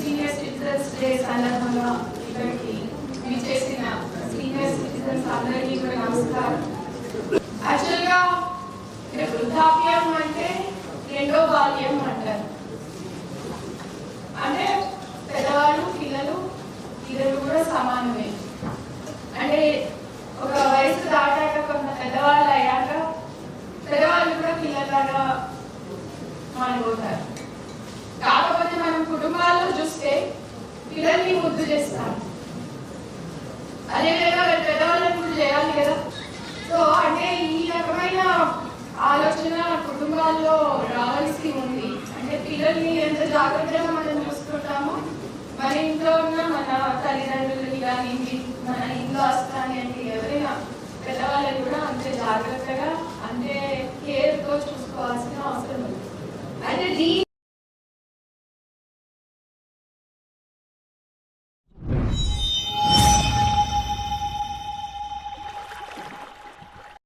Senior citizens day సందర్భంగా ఇక్కడికి విచేసిన senior citizens అందరికీ కూడా నమస్కారం. యాక్చువల్గా వృద్ధాప్యం అంటే రెండో బాల్యం అంటారు. అంటే పెద్దవాళ్ళు పిల్లలు ఇద్దరు కూడా సమానమే. అంటే ఒక వయసు దాటాక కొంత పెద్దవాళ్ళు అయ్యాక పెద్దవాళ్ళు కూడా పిల్లలాగా మారిపోతారు. కాకపోతే మనం కుటుంబాల్లో గుర్తు చేస్తున్నాను అదేవిధంగా రేపు పెద్దవాళ్ళని గుర్తు చేయాలి కదా? సో అంటే ఈ రకమైన ఆలోచన కుటుంబాల్లో రావాల్సి ఉంది. అంటే పిల్లల్ని ఎంత జాగ్రత్తగా మనం చూసుకుంటామో మన ఇంట్లో ఉన్న మన తల్లిదండ్రులని కానీ మన ఇంట్లో వస్తానండి ఎవరైనా పెద్దవాళ్ళని కూడా అంతే జాగ్రత్తగా అంటే కేర్తో చూసుకోవాల్సిన అవసరం ఉంది. అంటే దీని